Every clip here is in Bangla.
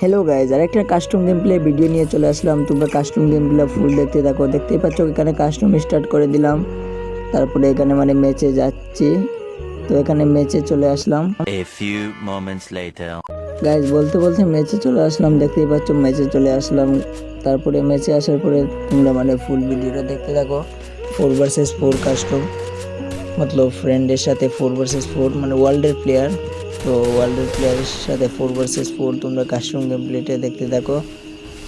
হ্যালো গাইজ আর একটা কাস্টম গেম প্লে ভিডিও নিয়ে চলে আসলাম। তোমরা কাস্টম গেম প্লে ফুল দেখতে থাকো। দেখতেই পাচ্ছ এখানে কাস্টম স্টার্ট করে দিলাম। তারপরে এখানে মানে ম্যাচে যাচ্ছি। তো এখানে ম্যাচে চলে আসলাম. গাইজ বলতে বলতে ম্যাচে চলে আসলাম। দেখতেই পাচ্ছ ম্যাচে চলে আসলাম। তারপরে ম্যাচে আসার পরে তোমরা মানে ফুল ভিডিওটা দেখতে থাকো। ফোর ভার্সেস ফোর কাস্টম মতলব ফ্রেন্ডের সাথে ফোর ভার্সেস ফোর মানে ওয়ার্ল্ডের প্লেয়ার তো ওয়ার্ল্ডের প্লেয়ারের সাথে ফোর ভার্সেস ফোর তোমরা কাস্টম গেম প্লেটা দেখতে থাকো।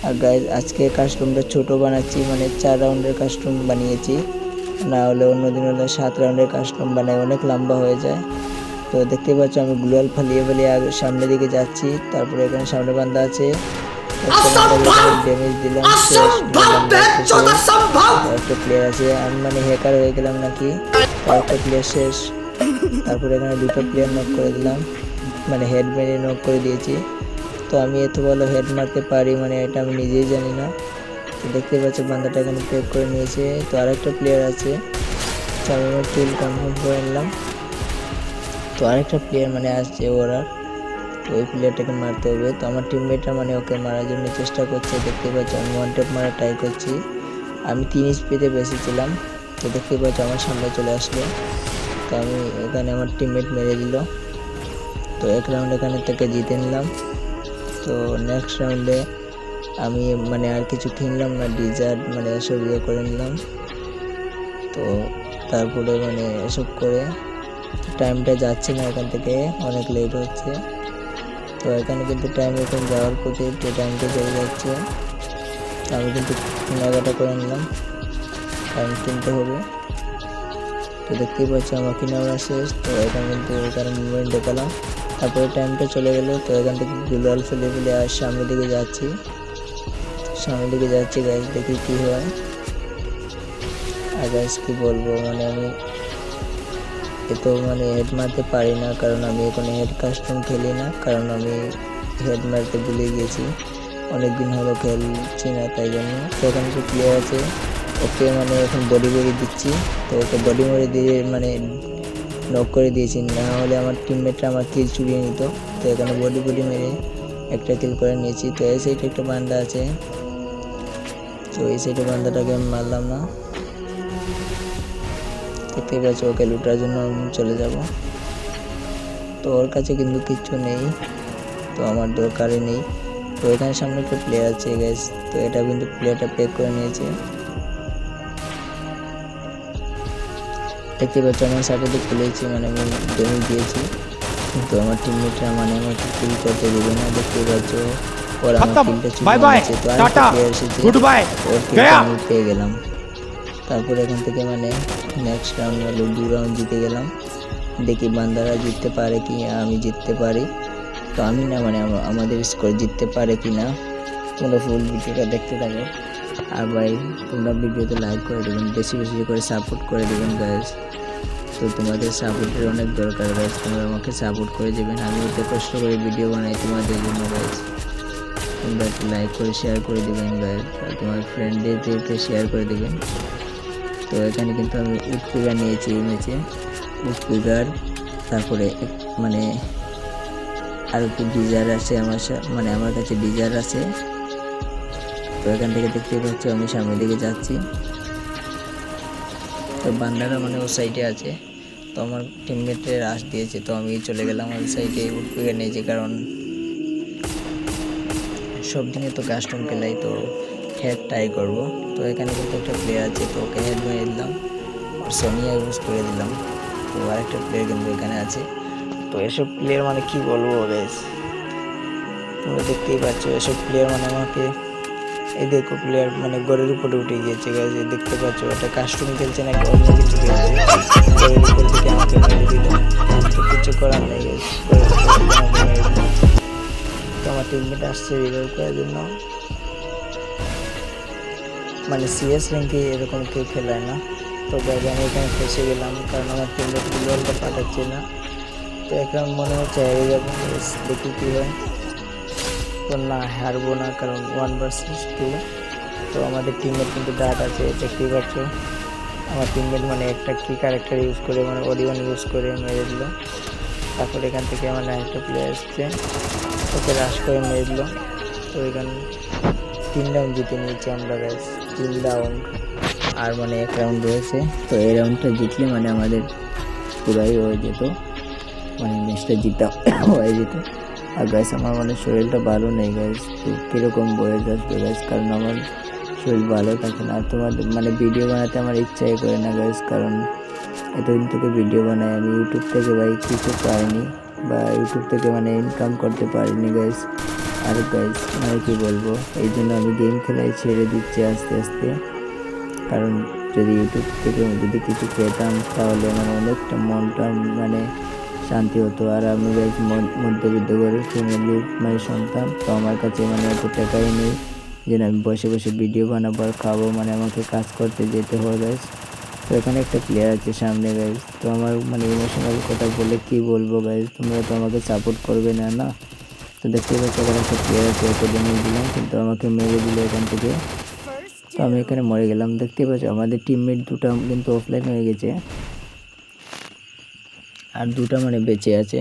আর গাইজ আজকে কাস্টমটা ছোট বানাচ্ছি মানে চার রাউন্ডের কাস্টম বানিয়েছি। না হলে অন্যদিন হলে সাত রাউন্ডের কাস্টম বানাই অনেক লম্বা হয়ে যায়। তো দেখতে পাচ্ছ আমি গ্লোয়াল ফালিয়ে ফালিয়ে আগে সামনের দিকে যাচ্ছি তারপরে এখানে সামনে বান্ধা আছে। ড্যামেজ দিলাম একটা প্লেয়ার আছে আমি মানে হ্যাকার হয়ে গেলাম নাকি? আর একটা প্লেয়ার শেষ। তারপরে এখানে দুটো প্লেয়ার নক করে দিলাম। মানে হেড মেরে নক করে দিয়েছি। তো আমি এত ভালো হেড মারতে পারি মানে এটা আমি নিজেই জানি না। তো দেখতে পাচ্ছ বান্দাটা এখানে প্লেক করে নিয়েছে। তো আরেকটা প্লেয়ার আছে, তো আমি আমার কিল কনফার্ম করে নিলাম। তো আরেকটা প্লেয়ার মানে আসছে ওরা। তো ওই প্লেয়ারটাকে মারতে হবে। তো আমার টিমমেটরা মানে ওকে মারার জন্য চেষ্টা করছে। দেখতে পাচ্ছ আমি ওয়ান টেপ মারা ট্রাই করছি। আমি তিন স্পিডে বেশি ছিলাম তো দেখতে পাচ্ছ আমার সামনে চলে আসলো। তো আমি এখানে আমার টিমমেট মেরে দিল। তো এক রাউন্ড এখানে থেকে জিতে নিলাম। তো নেক্সট রাউন্ডে আমি মানে আর কিছু কিনলাম না ডিজার্ট মানে এসব ইয়ে করে নিলাম। তো তারপরে মানে এসব করে টাইমটা যাচ্ছে না এখান থেকে, অনেক লেট হচ্ছে। তো এখানে কিন্তু টাইম এখন যাওয়ার পথে একটু টাইমটা চলে যাচ্ছে। আমি কিন্তু কেনাকাটা করে নিলাম। কারণ কিনতে হবে। তো দেখতেই পাচ্ছি আমার কেনাকাটা শেষ। তো এখানে কিন্তু এখানে মুভমেন্ট দেখালাম। তারপরে টাইমটা চলে গেলো। তো এখান থেকে গুলাল ফেলে ফেলে আর সামনের দিকে যাচ্ছি। সামনের দিকে যাচ্ছি গাছ দেখি কী হয়। আর গাছ কী বলব মানে আমি এত মানে হেড মারতে পারি না, কারণ আমি এখন হেড কাস্টম খেলি না, কারণ আমি হেড মারতে ভুলে গেছি। অনেক দিন হলো খেলছি না, তাই জন্য। তো এখানে প্লেয়ার আছে। ওকে মানে এখন বডি বডি দিচ্ছি। তো ওকে বডি মরে দিয়ে মানে নক করে দিয়েছি। না হলে আমার টিমমেটরা আমার কিল চুরিয়ে নিত। তো এখানে বডি বডি মেরে একটা কিল করে নিয়েছি। তো এই সাইডে একটা বান্দা আছে। তো এই সাইডে বান্দাটাকে আমি মারলাম না। দেখতেই পাচ্ছ ওকে লুটার জন্য চলে যাব। তো ওর কাছে কিন্তু কিচ্ছু নেই। তো আমার দরকারই নেই। তো এখানে সামনে একটা প্লেয়ার আছে গ্যাস তো এটা কিন্তু প্লেয়ারটা পেক করে নিয়েছে। দেখতে পাচ্ছ আমার সাইডে খুলেছি মানে আমি ডেমিজ দিয়েছি। কিন্তু আমার টিমমেটরা মানে আমাকে কিল করতে দেবে না দেখতে পাচ্ছ। ওরা আমার কিলটা চুরি Bye bye. তো আরেকটা প্লেয়ার এসেছে ওর কিলটা আমি পেয়ে গেলাম। তারপরে এখান থেকে মানে নেক্সট রাউন্ড হলো দু রাউন্ড জিতে গেলাম। দেখি বান্দারা জিততে পারে কি আমি জিততে পারি। তো আমি না মানে আমাদের স্কোর জিততে পারে কি না তোমরা ফুল ভিডিওটা দেখতে থাকো। আর ভাই, তোমরা ভিডিওতে লাইক করে দেবেন, বেশি বেশি করে সাপোর্ট করে দেবেন গাইজ তো তোমাদের সাপোর্টের অনেক দরকার গাইজ তোমরা আমাকে সাপোর্ট করে দেবেন। আমি এত কষ্ট করে ভিডিও বানাই তোমাদের জন্য গাইজ তোমরা একটু লাইক করে শেয়ার করে দেবেন গাইজ আর তোমার ফ্রেন্ডদেরকে শেয়ার করে দেবেন। তো এখানে কিন্তু আমি উডপিগার নিয়েছি, এই ম্যাচে উডপিগার তারপরে মানে আর একটু ডিজার আছে আমার মানে আমার কাছে ডিজার আছে। তো এখান থেকে দেখতে পাচ্ছ, আমি সামনের দিকে যাচ্ছি। তো বান্দারা মানে ওর সাইডে আছে। তো আমার টিমমেটে রাশ দিয়েছে, তো আমি চলে গেলাম ওই সাইডে উডপিগার নিয়েছি, কারণ সব দিনে তো কাস্টম খেলাই, তো হেড ট্রাই করব। তো এখানে কিন্তু একটা প্লেয়ার আছে, তো ওকে হেড মেরে দিলাম। সোনিয়া ইউজ করে দিলাম। তো আরেকটা প্লেয়ার কিন্তু এখানে আছে। তো এসব প্লেয়ার মানে কি বলব, বেশ। তোমরা দেখতেই পাচ্ছ, এসব প্লেয়ার মানে আমাকে এই দেখো প্লেয়ার মানে গড়ের উপরে উঠে গিয়েছে গাছ দেখতে পাচ্ছ, একটা কাস্টম খেলছে নাকি অন্য কিছু খেলছে? গড়ের উপর থেকে আমাকে মেরে দিল। তো কিছু করার নেই। তো আমার টিমমেট আসছে রিভাইভ করার জন্য। মানে সিএস র্যাঙ্কে এরকম কেউ খেলায় না। তো গাইজ আমি এখানে ফেসে গেলাম, কারণ আমার টিমমেট ফুটবলটা পাঠাচ্ছে না। তো এখন মনে হচ্ছে হেরে যাব দেখি কী হয়। তো না, হারবো না, কারণ ওয়ান ভার্সেস টু তো আমাদের টিমমেট কিন্তু ডাট আছে, দেখতেই পাচ্ছ। আমার টিমমেট মানে একটা কি ক্যারেক্টার ইউজ করে মানে অডিওন ইউজ করে মেরে দিল। তারপর এখান থেকে আমার একটা প্লেয়ার এসছে। ওকে রাশ করে মেরে দিল। তো এখানে তিন রাউন্ড জিতে নিয়েছি আমরা গাইস তিন রাউন্ড আর মানে এক রাউন্ড রয়েছে। তো এই রাউন্ডটা জিতলে মানে আমাদের পুরাই হয়ে যেত। মানে ম্যাচটা জিতা হয়ে যেত। আর গাইস আমার মানে শরীরটা ভালো নেই গাইস তো কীরকম বয়ে যাচ্ছে গাইস কারণ আমার শরীর ভালো থাকে না। আর তোমার মানে ভিডিও বানাতে আমার ইচ্ছাই করে না গাইস কারণ এতদিন থেকে ভিডিও বানাই আমি। ইউটিউব থেকে ভাই কিছু পাইনি বা ইউটিউব থেকে মানে ইনকাম করতে পারিনি গাইস আর গাইস মানে কি বলব? এই জন্য আমি গেম খেলাই ছেড়ে দিচ্ছি আস্তে আস্তে। কারণ যদি ইউটিউব থেকে যদি কিছু পেতাম তাহলে মানে অনেকটা মনটা মানে শান্তি হতো। আর আমি গাইজ মধ্যবিত্ত করে ফ্যামিলির মানে সন্তান। তো আমার কাছে মানে এত টাকাই নেই যে আমি বসে বসে ভিডিও বানাবো আর খাব। মানে আমাকে কাজ করতে যেতে হয় গাইজ তো এখানে একটা প্লেয়ার আছে সামনে গাইজ তো আমার মানে ইমোশনাল কথা বলে কি বলব গাইজ তোমরা তো আমাকে সাপোর্ট করবে না না? তো দেখতে পাচ্ছি এখানে একটা প্লেয়ার আছে, ওকে ডেমেজ দিলাম কিন্তু আমাকে মেরে দিল এখান থেকে। তো আমি এখানে মরে গেলাম। দেখতে পাচ্ছ, আমাদের টিমমেট দুটো কিন্তু অফলাইন হয়ে গেছে। আর দুটা মানে বেঁচে আছে।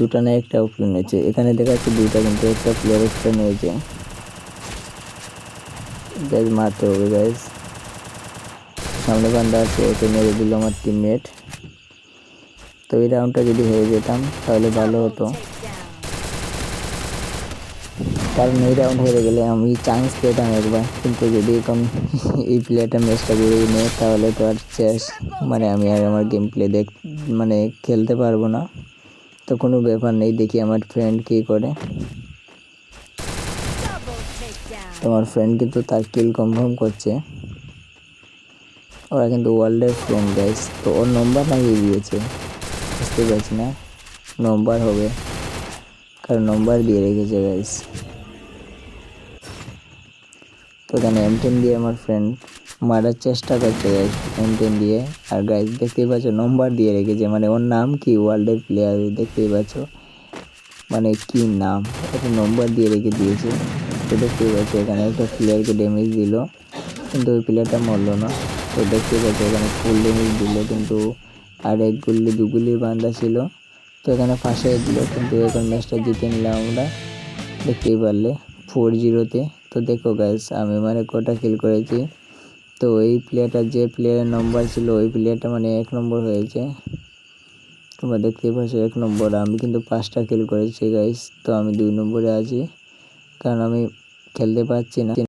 দুটা না একটা অফলাইন হয়েছে এখানে দেখা যাচ্ছে দুইটা কিন্তু একটা প্লেয়ার অফলাইন হয়েছে গ্যাস মারতে হবে গ্যাস সামনে বান্ধা আছে, ওকে মেরে দিল আমার টিমমেট তো এই রাউন্ডটা যদি হয়ে যেতাম, তাহলে ভালো হতো। কারণ এই রাউন্ড হেরে গেলে আমি চান্স পেতাম একবার। কিন্তু যদি এখন এই প্লেয়ারটা ম্যাচটা ঘুরিয়ে নেয় তাহলে তো আর শেষ মানে আমি আর আমার গেম প্লে দেখ মানে খেলতে পারব না। তো কোনো ব্যাপার নেই, দেখি আমার ফ্রেন্ড কী করে। তোমার ফ্রেন্ড কিন্তু তার কিল কনফার্ম করছে। ওরা কিন্তু ওয়ার্ল্ডের ফ্রেন্ড গাইস তো ওর নম্বর লাগিয়ে দিয়েছে। বুঝতে পারছি না। নম্বর হবে। কারণ নম্বর দিয়ে রেখেছে গাইস তো এখানে এম টেন দিয়ে আমার ফ্রেন্ড মারার চেষ্টা করছে গাইস এম টেন দিয়ে। আর গাইস দেখতেই পাচ্ছ নম্বর দিয়ে রেখেছে। মানে ওর নাম কি? ওয়ার্ল্ডের প্লেয়ার দেখতেই পাচ্ছ। মানে কি নাম? একটা নম্বর দিয়ে রেখে দিয়েছে। তো দেখতেই পাচ্ছ, এখানে একটা প্লেয়ারকে ড্যামেজ দিল। কিন্তু ওই প্লেয়ারটা মরলো না। তো দেখতেই পাচ্ছ, এখানে ফুল ড্যামেজ দিল। কিন্তু আর এক গুলি, দু গুলির বান্ধা ছিল। তো এখানে ফাঁসিয়ে দিল। কিন্তু এখন ম্যাচটা জিতে নিলাম আমরা। দেখতেই পারলে ফোর জিরোতে তো দেখো গাইস আমি মানে কটা কিল করেছি? তো এই প্লেয়ারটা যে প্লেয়ারের নম্বর ছিল, ওই প্লেয়ারটা মানে এক নম্বর হয়েছে। তোমরা দেখতেই পাচ্ছ এক নম্বর আমি কিন্তু পাঁচটা কিল করেছি গাইস তো আমি দুই নম্বরে আছি। কারণ আমি খেলতে পারছি না।